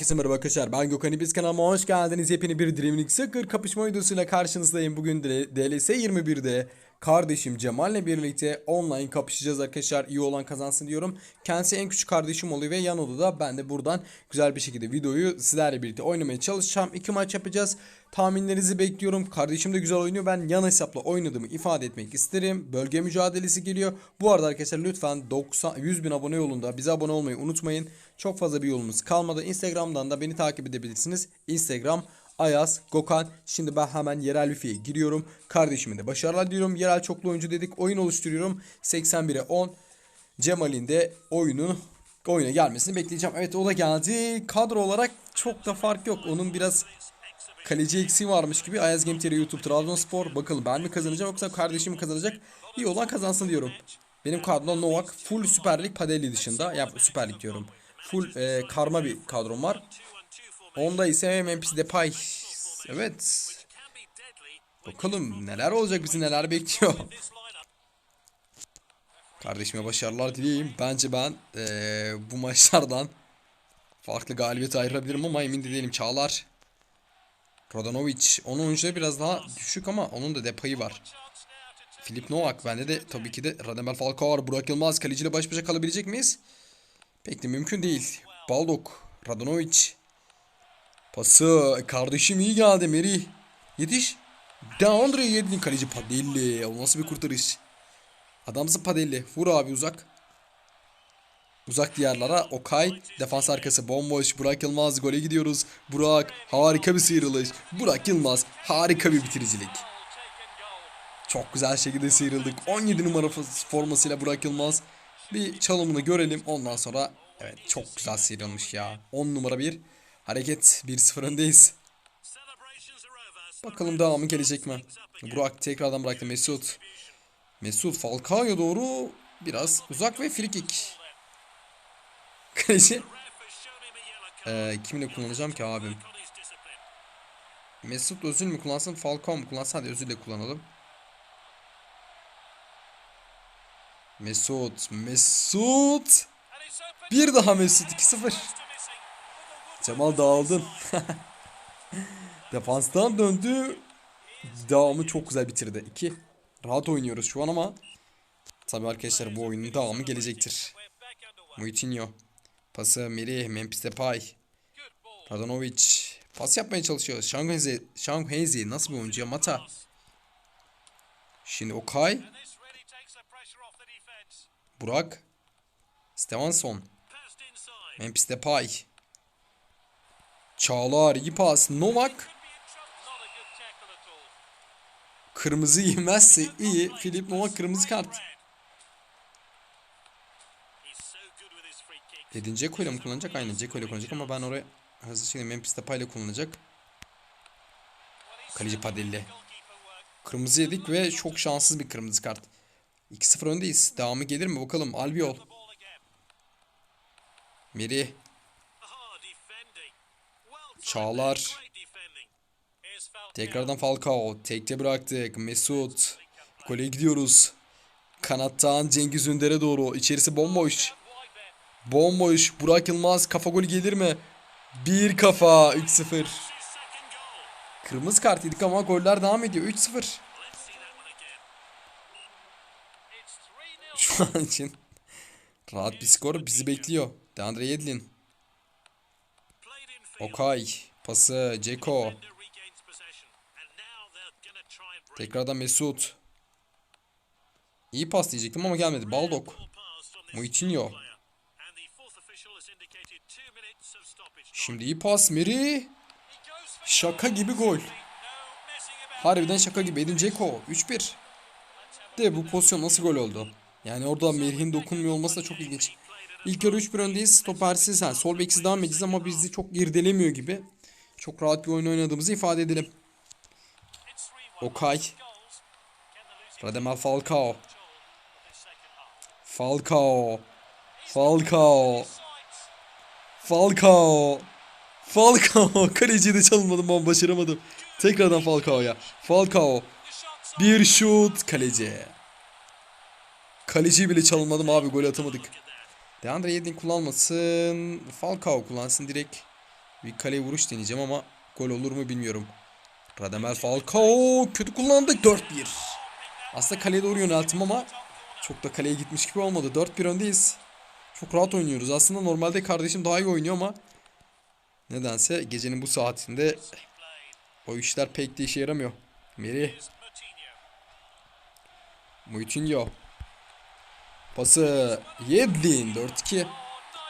Herkese merhaba arkadaşlar ben Gökhan İbiz kanalıma hoş geldiniz. Yepyeni bir Dream League Soccer kapışma videosuyla karşınızdayım. Bugün DLS 21'de kardeşim Cemal'le birlikte online kapışacağız arkadaşlar. İyi olan kazansın diyorum. Kendisi en küçük kardeşim oluyor ve yan odada ben de buradan güzel bir şekilde videoyu sizlerle birlikte oynamaya çalışacağım. İki maç yapacağız. Tahminlerinizi bekliyorum. Kardeşim de güzel oynuyor. Ben yan hesapla oynadığımı ifade etmek isterim. Bölge mücadelesi geliyor. Bu arada arkadaşlar lütfen 90 100 bin abone yolunda bize abone olmayı unutmayın. Çok fazla bir yolumuz kalmadı. Instagram'dan da beni takip edebilirsiniz. Instagram Ayaz, Gökhan. Şimdi ben hemen yerel wifi'ye giriyorum. Kardeşime de başarılar diliyorum. Yerel çoklu oyuncu dedik. Oyun oluşturuyorum. 81'e 10. Cemal'in de oyunu oyuna gelmesini bekleyeceğim. Evet o da geldi. Kadro olarak çok da fark yok. Onun biraz kaleci eksiği varmış gibi. Ayaz TR YouTube Trabzonspor. Bakalım ben mi kazanacağım yoksa kardeşim mi kazanacak? İyi olan kazansın diyorum. Benim kadrom Novak. Full Süper Lig Padeli dışında. Ya Süper Lig diyorum. Full e, karma bir kadrom var. Onda ise Memphis Depay. Evet. Bakalım neler olacak bizi neler bekliyor. Kardeşime başarılar dileyeyim. Bence ben eee, bu maçlardan farklı galibiyet ayırabilirim ama emin de değilim. Çağlar. Rodanovic. Onun oyuncuları biraz daha düşük ama onun da depayı var. Filip Novak. Bende de tabii ki de Radamel Falcao var. Burak Yılmaz. Kaleciyle baş başa kalabilecek miyiz? Pek de mümkün değil. Baldok. Radanovic. Pası. Kardeşim iyi geldi Meri. Yetiş. Deandre Yedlin kaleci Padelli. O nasıl bir kurtarış. Adamsın Padelli. Vur abi uzak. Uzak diyarlara Okay defans arkası bomboş Burak Yılmaz gole gidiyoruz. Burak harika bir sıyrılış. Burak Yılmaz harika bir bitiricilik. Çok güzel şekilde sıyrıldık. 17 numara formasıyla Burak Yılmaz. Bir çalımını görelim ondan sonra evet çok güzel sıyrılmış ya. 10 numara bir hareket 1-0 öndeyiz. Bakalım devamı gelecek mi? Burak tekrardan bıraktı Mesut. Mesut Falcao'ya doğru biraz uzak ve frikik. Kaleci. Ee, kimle kullanacağım ki abim? Mesut Özil mi kullansın Falcao mu kullansın? Hadi Özil de kullanalım. Mesut. Mesut. Bir daha Mesut 2-0. Cemal dağıldın. Defanstan döndü. Devamı çok güzel bitirdi. 2. Rahat oynuyoruz şu an ama tabi arkadaşlar bu oyunun devamı gelecektir. Moutinho. Pası Merih, Memphis Depay. Radanovic. Pas yapmaya çalışıyor. Shanghai, Shanghai nasıl bir oyuncu ya? Mata. Şimdi Okay. Burak. Stevenson. Memphis Depay. Çağlar iyi pas. Novak. Kırmızı yemezse iyi. Filip Novak kırmızı kart. Dedin Ceko ile mi kullanacak? Aynen Ceko ile kullanacak ama ben oraya hızlı şekilde Memphis Depay ile kullanacak. Kaleci Padelli. Kırmızı yedik ve çok şanssız bir kırmızı kart. 2-0 öndeyiz. Devamı gelir mi bakalım. Albiol. Meri. Çağlar. Tekrardan Falcao. Tekte bıraktık. Mesut. Gole gidiyoruz. Kanattan Cengiz Ünder'e doğru. İçerisi bomboş. Bomboş. Burak Yılmaz. Kafa golü gelir mi? Bir kafa. 3-0. Kırmızı kart yedik ama goller devam ediyor. 3-0. Şu an için rahat bir skor bizi bekliyor. Deandre Yedlin. Okay. Pası Ceko. Tekrardan Mesut. İyi pas diyecektim ama gelmedi. Baldok. Moutinho. Şimdi iyi pas Meri. Şaka gibi gol. Harbiden şaka gibi. Edin Ceko. 3-1. De bu pozisyon nasıl gol oldu? Yani orada Merih'in dokunmuyor olması da çok ilginç. İlk yarı 3-1 öndeyiz. Stopersiz. Yani sol beksiz devam edeceğiz ama bizi çok irdelemiyor gibi. Çok rahat bir oyun oynadığımızı ifade edelim. Okay. Radamel Falcao. Falcao. Falcao. Falcao. Falcao. Kaleciyi de çalmadım ama başaramadım. Tekrardan Falcao'ya. Falcao. Bir şut kaleci. Kaleciyi bile çalmadım abi gol atamadık. Deandre Yedlin kullanmasın. Falcao kullansın direkt. Bir kaleye vuruş deneyeceğim ama gol olur mu bilmiyorum. Radamel Falcao kötü kullandık 4-1. Aslında kaleye doğru yönelttim ama çok da kaleye gitmiş gibi olmadı. 4-1 öndeyiz. Çok rahat oynuyoruz. Aslında normalde kardeşim daha iyi oynuyor ama nedense gecenin bu saatinde o işler pek de işe yaramıyor. Meri Moutinho Pası Yedlin 4-2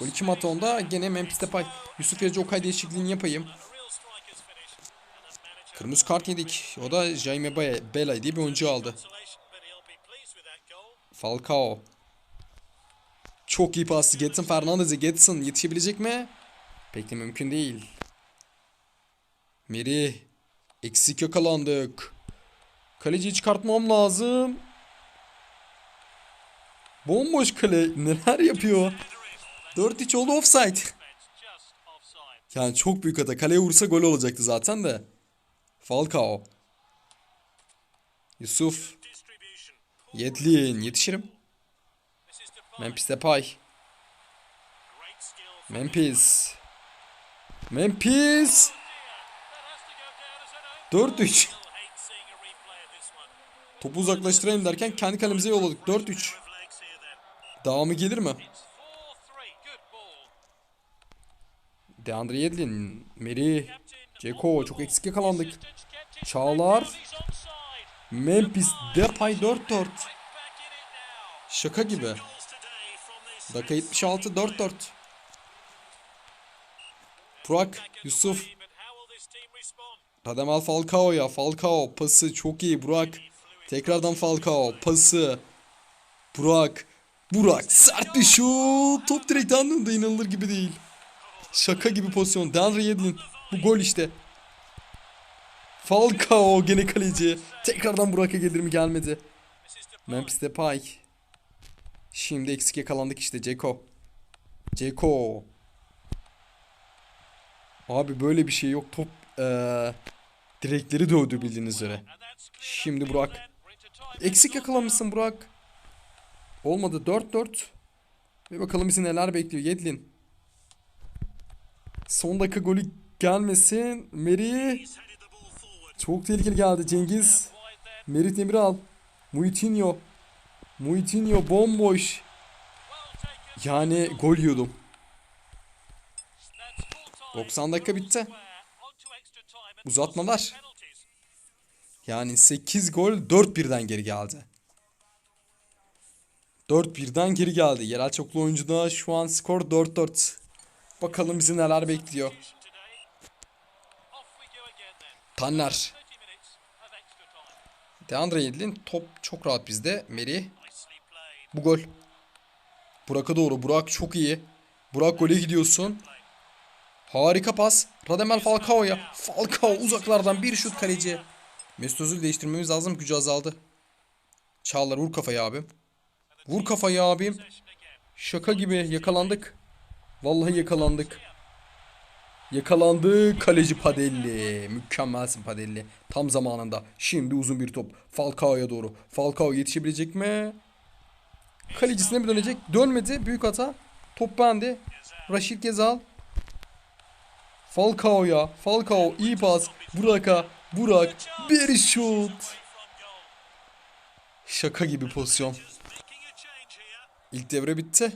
Gol kim attı onda? Gene Memphis Depay Yusuf Yazıcı Okay değişikliğini yapayım. Kırmızı kart yedik. O da Jaime Be- Belay diye bir oyuncu aldı. Falcao. Çok iyi pası. Getson Fernandez'e. Getson yetişebilecek mi? Pek de mümkün değil. Meri. Eksik yakalandık. Kaleciyi çıkartmam lazım. Bomboş kale. Neler yapıyor? 4-3 oldu offside. Yani çok büyük hata. Kaleye vursa gol olacaktı zaten de. Falcao. Yusuf. Yedlin. Yetişirim. Memphis Depay. Memphis. Memphis. 4-3. Topu uzaklaştırayım derken kendi kalemize yolladık. 4-3. Devamı gelir mi? Deandre Yedlin. Meri. Ceko. Çok eksik yakalandık. Çağlar. Memphis Depay 4-4. Şaka gibi. Dakika 76 4-4. Burak, Yusuf, Radamel Falcao'ya. Falcao pası çok iyi Burak. Tekrardan Falcao pası. Burak. Burak sert bir şut. Top direkten döndü inanılır gibi değil. Şaka gibi pozisyon. Deandre Yedlin. Bu gol işte. Falcao gene kaleci. Tekrardan Burak'a gelir mi gelmedi. Memphis Depay. Şimdi eksik yakalandık işte Ceko. Ceko. Abi böyle bir şey yok. Top eee direkleri dövdü bildiğiniz üzere. Şimdi Burak. Eksik yakalamışsın Burak. Olmadı 4-4. Ve bakalım bizi neler bekliyor Yedlin. Son dakika golü gelmesin. Meri. Çok tehlikeli geldi Cengiz. Merit Demiral. Moutinho. Moutinho bomboş. Yani gol yiyordum. 90 dakika bitti. Uzatmalar. Yani 8 gol 4-1'den geri geldi. 4-1'den geri geldi. Yerel çoklu oyuncuda şu an skor 4-4. Bakalım bizi neler bekliyor. Tanner. Deandre Yedlin top çok rahat bizde. Meri. Bu gol. Burak'a doğru. Burak çok iyi. Burak gole gidiyorsun. Harika pas. Radamel Falcao'ya. Falcao uzaklardan bir şut kaleci. Mesut Özil değiştirmemiz lazım. Gücü azaldı. Çağlar vur kafayı abim. Vur kafayı abim. Şaka gibi yakalandık. Vallahi yakalandık. Yakalandı kaleci Padelli. Mükemmelsin Padelli. Tam zamanında. Şimdi uzun bir top. Falcao'ya doğru. Falcao yetişebilecek mi? Kalecisine mi dönecek? Dönmedi. Büyük hata. Top bende. Raşit Gezal. Falcao'ya. Falcao iyi pas. Burak'a. Burak. Bir şut. Şaka gibi pozisyon. İlk devre bitti.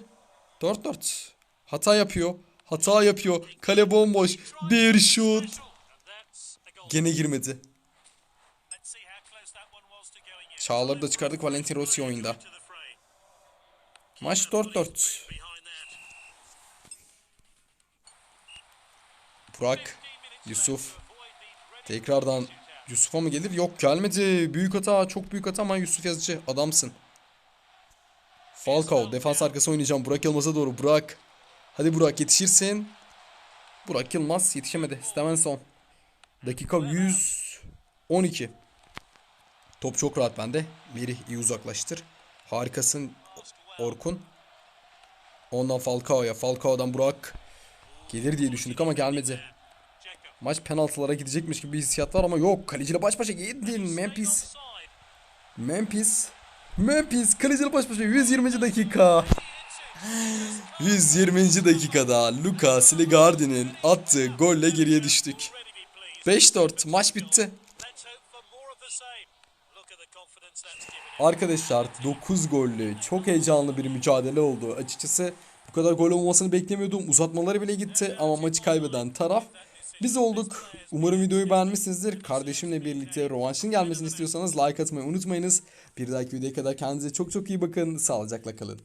4-4. Hata yapıyor. Hata yapıyor. Kale bomboş. Bir şut. Gene girmedi. Çağları da çıkardık Valentin Rossi oyunda. Maç 4-4. Burak, Yusuf. Tekrardan Yusuf'a mı gelir? Yok gelmedi. Büyük hata, çok büyük hata ama Yusuf Yazıcı adamsın. Falcao defans arkası oynayacağım. Burak Yılmaz'a doğru. Burak. Hadi Burak yetişirsin. Burak Yılmaz yetişemedi. Stevenson. Dakika 112. Top çok rahat bende. Merih iyi uzaklaştır. Harikasın Orkun. Ondan Falcao'ya. Falcao'dan Burak. Gelir diye düşündük ama gelmedi. Maç penaltılara gidecekmiş gibi bir hissiyat var ama yok. Kaleciyle baş başa gidin. Memphis. Memphis. Memphis. Kaleciyle baş başa 120. dakika. 120. dakikada Luka Siligardi'nin attığı golle geriye düştük. 5-4 maç bitti. Arkadaşlar 9 gollü çok heyecanlı bir mücadele oldu. Açıkçası bu kadar gol olmasını beklemiyordum. Uzatmaları bile gitti ama maçı kaybeden taraf biz olduk. Umarım videoyu beğenmişsinizdir. Kardeşimle birlikte rövanşın gelmesini istiyorsanız like atmayı unutmayınız. Bir dahaki videoya kadar kendinize çok çok iyi bakın. Sağlıcakla kalın.